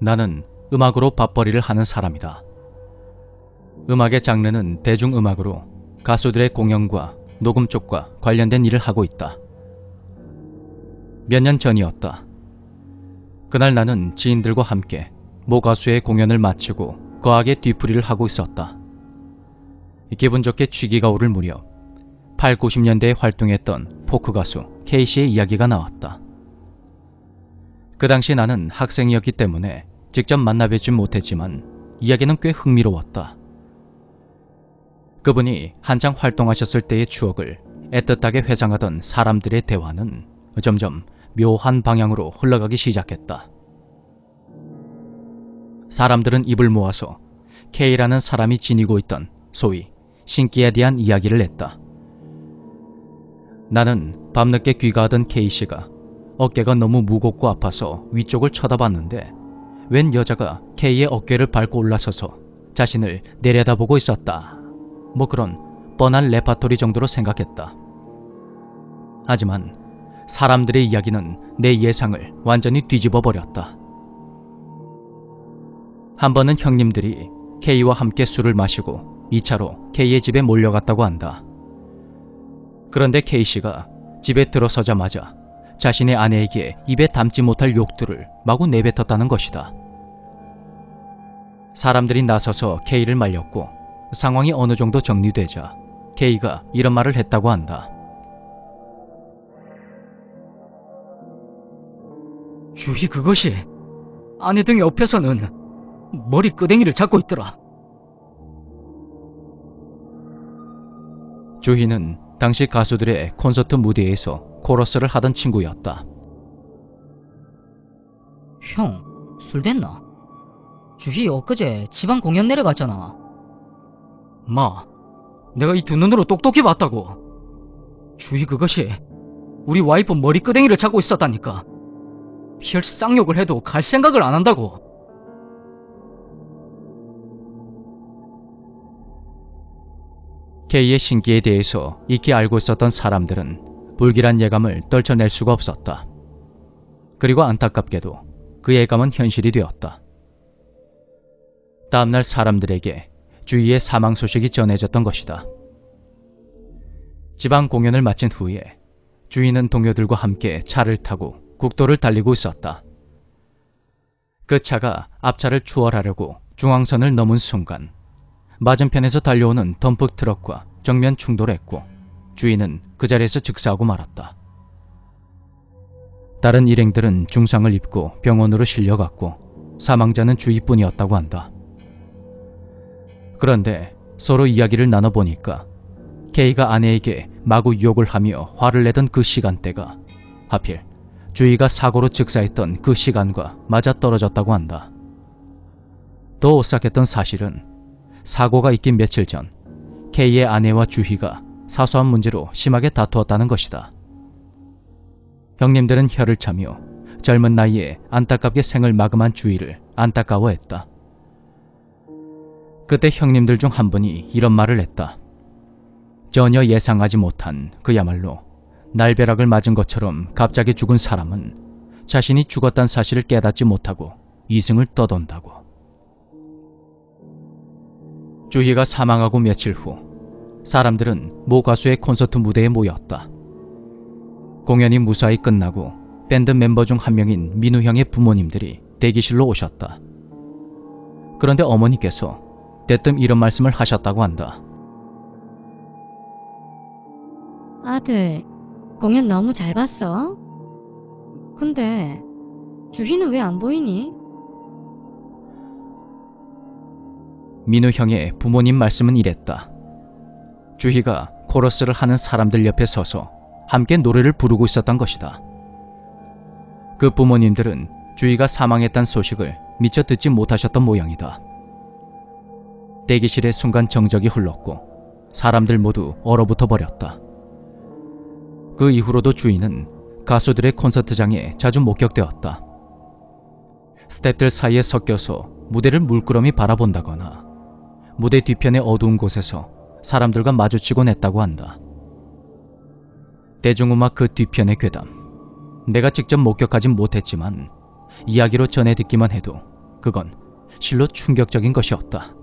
나는 음악으로 밥벌이를 하는 사람이다. 음악의 장르는 대중음악으로 가수들의 공연과 녹음 쪽과 관련된 일을 하고 있다. 몇 년 전이었다. 그날 나는 지인들과 함께 모 가수의 공연을 마치고 거하게 뒤풀이를 하고 있었다. 기분 좋게 취기가 오를 무렵 8, 90년대에 활동했던 포크 가수 K씨의 이야기가 나왔다. 그 당시 나는 학생이었기 때문에 직접 만나뵙진 못했지만 이야기는 꽤 흥미로웠다. 그분이 한창 활동하셨을 때의 추억을 애틋하게 회상하던 사람들의 대화는 점점 묘한 방향으로 흘러가기 시작했다. 사람들은 입을 모아서 K라는 사람이 지니고 있던 소위 신기에 대한 이야기를 했다. 나는 밤늦게 귀가하던 K씨가 어깨가 너무 무겁고 아파서 위쪽을 쳐다봤는데 웬 여자가 K의 어깨를 밟고 올라서서 자신을 내려다보고 있었다. 뭐 그런 뻔한 레파토리 정도로 생각했다. 하지만 사람들의 이야기는 내 예상을 완전히 뒤집어 버렸다. 한 번은 형님들이 K와 함께 술을 마시고 2차로 K의 집에 몰려갔다고 한다. 그런데 K씨가 집에 들어서자마자 자신의 아내에게 입에 담지 못할 욕들을 마구 내뱉었다는 것이다. 사람들이 나서서 K를 말렸고 상황이 어느 정도 정리되자 K가 이런 말을 했다고 한다. 주희 그것이 아내 등 옆에서는 머리 끄댕이를 잡고 있더라. 주희는 당시 가수들의 콘서트 무대에서 코러스를 하던 친구였다. 형, 술 됐나? 주희 엊그제 지방 공연 내려갔잖아. 마, 내가 이 두 눈으로 똑똑히 봤다고. 주희 그것이 우리 와이프 머리 끄댕이를 잡고 있었다니까. 혈 쌍욕을 해도 갈 생각을 안 한다고. K의 신기에 대해서 익히 알고 있었던 사람들은 불길한 예감을 떨쳐낼 수가 없었다. 그리고 안타깝게도 그 예감은 현실이 되었다. 다음날 사람들에게 주위의 사망 소식이 전해졌던 것이다. 지방 공연을 마친 후에 주인은 동료들과 함께 차를 타고 국도를 달리고 있었다. 그 차가 앞차를 추월하려고 중앙선을 넘은 순간 맞은편에서 달려오는 덤프 트럭과 정면 충돌했고 주인은 그 자리에서 즉사하고 말았다. 다른 일행들은 중상을 입고 병원으로 실려갔고 사망자는 주위뿐이었다고 한다. 그런데 서로 이야기를 나눠보니까 K가 아내에게 마구 유혹을 하며 화를 내던 그 시간대가 하필 주희가 사고로 즉사했던 그 시간과 맞아떨어졌다고 한다. 더 오싹했던 사실은 사고가 있긴 며칠 전 K의 아내와 주희가 사소한 문제로 심하게 다투었다는 것이다. 형님들은 혀를 차며 젊은 나이에 안타깝게 생을 마감한 주희를 안타까워했다. 그때 형님들 중 한 분이 이런 말을 했다. 전혀 예상하지 못한 그야말로 날벼락을 맞은 것처럼 갑자기 죽은 사람은 자신이 죽었다는 사실을 깨닫지 못하고 이승을 떠돈다고. 주희가 사망하고 며칠 후 사람들은 모 가수의 콘서트 무대에 모였다. 공연이 무사히 끝나고 밴드 멤버 중 한 명인 민우 형의 부모님들이 대기실로 오셨다. 그런데 어머니께서 대뜸 이런 말씀을 하셨다고 한다. 아들, 공연 너무 잘 봤어? 근데 주희는 왜 안 보이니? 민우 형의 부모님 말씀은 이랬다. 주희가 코러스를 하는 사람들 옆에 서서 함께 노래를 부르고 있었던 것이다. 그 부모님들은 주희가 사망했다는 소식을 미처 듣지 못하셨던 모양이다. 대기실의 순간 정적이 흘렀고 사람들 모두 얼어붙어 버렸다. 그 이후로도 주인은 가수들의 콘서트장에 자주 목격되었다. 스태프들 사이에 섞여서 무대를 물끄러미 바라본다거나 무대 뒤편의 어두운 곳에서 사람들과 마주치곤 했다고 한다. 대중음악 그 뒤편의 괴담. 내가 직접 목격하진 못했지만 이야기로 전해 듣기만 해도 그건 실로 충격적인 것이었다.